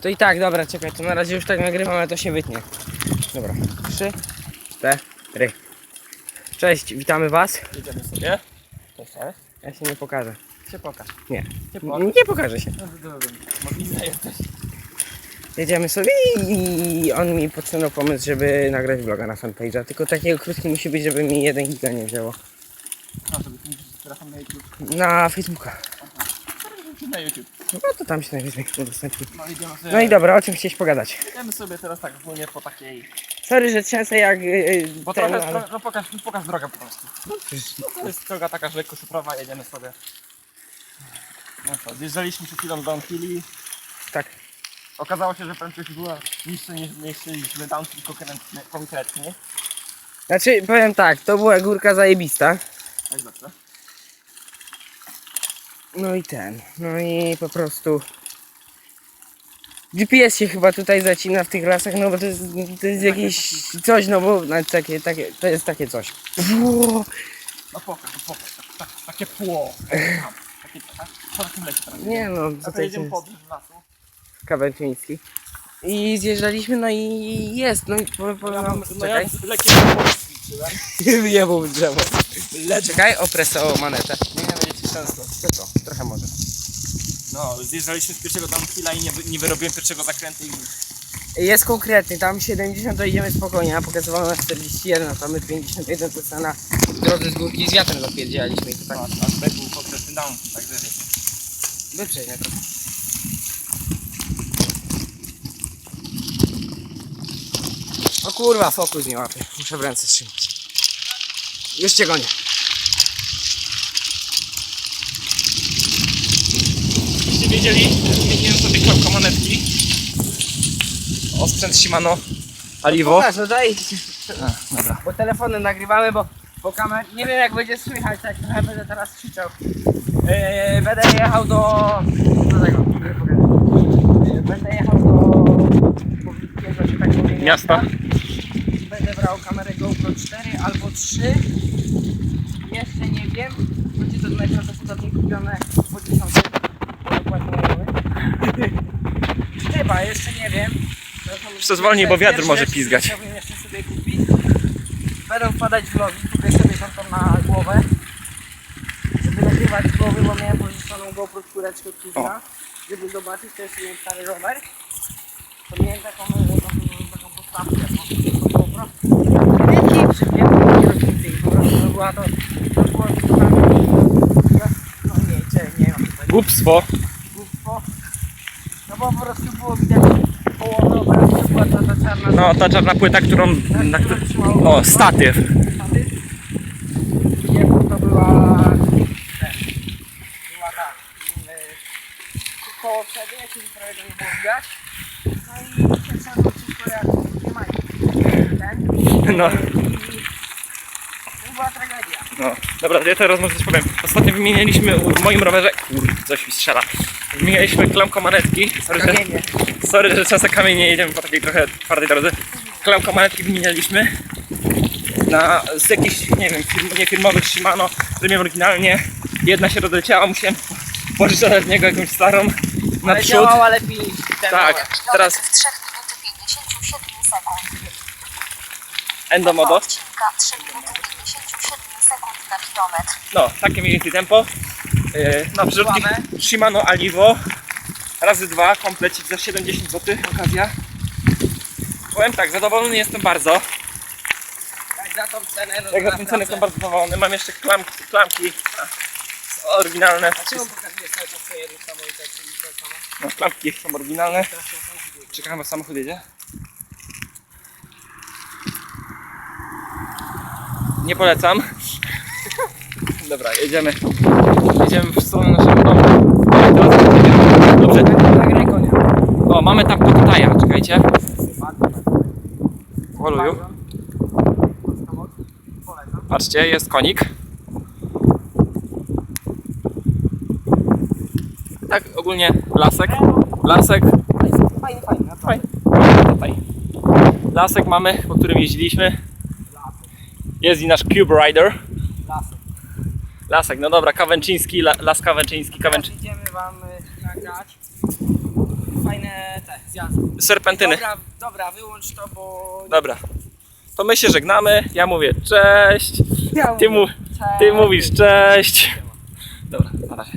To i tak, dobra, czekaj, to na razie już tak nagrywam, ale to się wytnie. Dobra, trzy, cztery. Cześć, witamy was. Jedziemy sobie. Cześć, cześć. Ja się nie pokażę. Się pokaż. Nie, Się pokaż. nie pokażę się. No, dobra, dobra. Jesteś. Jedziemy sobie i on mi podsunął pomysł, żeby nagrać vloga na fanpage'a. Tylko takiego krótki musi być, żeby mi jeden giga nie wzięło. Żeby tu musisz telefon na YouTube. Na Facebooka. Na YouTube. No to tam się najwyżej udostępni. No idziemy sobie. No i dobra, o czym chciałeś pogadać? Idziemy sobie teraz tak ogólnie po takiej... Sorry, że trzęsę jak yy, Bo ten, trochę, ale... no pokaż, pokaż drogę po prostu. No, to jest droga taka, że lekko szuprowa, jedziemy sobie. No co, zjeżdżaliśmy przed chwilą Downhilli. Tak. Okazało się, że prędkość była niższa niż myśleliśmy Downhill konkretnie. konkretnie. Znaczy, powiem tak, to była górka zajebista. Jak zawsze. No i ten, no i po prostu... GPS się chyba tutaj zacina w tych lasach, no bo to jest, to jest jakieś coś, no bo no, takie, takie, to jest takie coś. Ło, No pokaż, no pokaż. Tak, tak, takie pło. Tam, Takie, tak? Co na tym teraz? Nie no, A to tutaj jedziemy podróż lasu. kawałek chiński. I zjeżdżaliśmy, no i jest, no i powiem, powiem wam, No ja czekaj, z lekkim ćwiczyłem. wyjebał drzewo. Czekaj, opresę o manetę. Nie, nie będziecie często. Tylko, trochę może. No, zjeżdżaliśmy z pierwszego downhilla i nie, wy- nie wyrobiłem pierwszego zakrętu i Jest konkretny, tam 70 to idziemy spokojnie, a pokazywało na 41, a tam my 51 to jest na drodze z górki z wiatrem zapierdzieliśmy i to tak tak, a tutaj był konkretny downhill, także wiecie. wyprzednie trochę. O kurwa, fokus nie łapie, muszę w ręce trzymać. Już cię gonię. Jeśli wiedzieli, wymieniłem sobie klapko manetki. O sprzęt Shimano Alivo. Pokaż, no daj, A, dobra. bo telefonem nagrywamy, bo po kamer... Nie wiem jak będzie słychać, tak trochę będę teraz krzyczał. Yy, będę jechał do... do tego. Yy, będę jechał do pobliskiego, że tak powiem, Miasta. Będę brał kamerę GoPro 4 albo 3. Jeszcze nie wiem. Będzie to najprawdopodobniej kupione po 10. Nie. Chyba, jeszcze nie wiem. To zwolnij, bo wiatr może pizgać. Chciałbym jeszcze sobie kupić. Będą wpadać vlogi. Kupię sobie tam na głowę. Żeby nagrywać głowy, bo miałem pożyczoną GoPro 4 od kuzina. Żeby zobaczyć, to jest mój stary rower. To miałem taką, taką, taką postawkę po GoPro. Wielki przypięty kierownicy i po prostu to była to, to było no nie, nie Głupstwo. głupstwo. Po prostu było widać połowę obrazu, była ta, ta czarna No, ta czarna płyta, którą... Na, którą- o, statyw. to była ten, była ta yy, koło przodu, jak już prawie go nie było widać. No i tak samo wszystko jak nie ma ten. No. Była tragedia. No, dobra, ja teraz może coś powiem. Ostatnio wymienialiśmy w moim rowerze... Kur, coś mi strzela. Wymienialiśmy klamką manetki. Sorry, że, sorry, że czasem kamienie jedziemy po takiej trochę twardej drodze. Klamką manetki wymienialiśmy na, z jakichś, nie wiem, firm, niefirmowych Shimano, które miałem oryginalnie. Jedna się rozleciała, musiałem pożyczyć od niego jakąś starą Ale naprzód. działała lepiej niż ten rower. Tak, teraz w 3 minuty 57 sekund. endomodo. Odcinka 3 minuty 57 sekund na kilometr. No, takie mniej więcej tempo. Yy, na przerzutki Łamę. Shimano Alivo. Razy dwa, komplecik za 70 zł, okazja. Powiem tak, zadowolony jestem bardzo. Jak za tą cenę, Jak za tę cenę jestem bardzo zadowolony. Mam jeszcze klamki, klamki oryginalne. A czemu pokazujesz cały czas swoje niesamowite, czyli to samo? No, klamki są oryginalne. Czekamy, aż samochód jedzie. Nie polecam. Dobra, jedziemy. Jedziemy w stronę naszego domu. O, teraz jedziemy. Dobrze. Nagraj konia. O, mamy tam podtaja, czekajcie. Woluju. Patrzcie, jest konik. Tak, ogólnie lasek. Lasek. Tutaj. Lasek mamy, po którym jeździliśmy. Jest i nasz Cube Rider. Lasek. Lasek, no dobra, Kawęczyński, la, Las Kawęczyński, Teraz Kawęczy... idziemy wam y, nagrać fajne te zjazdy. Serpentyny. Dobra, dobra, wyłącz to, bo... Dobra. To my się żegnamy, ja mówię cześć, Ja ty, mówię, mu, ty cześć. mówisz cześć. Dobra, na razie.